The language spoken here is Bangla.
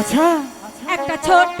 আচ্ছা। একটা ছোট্ট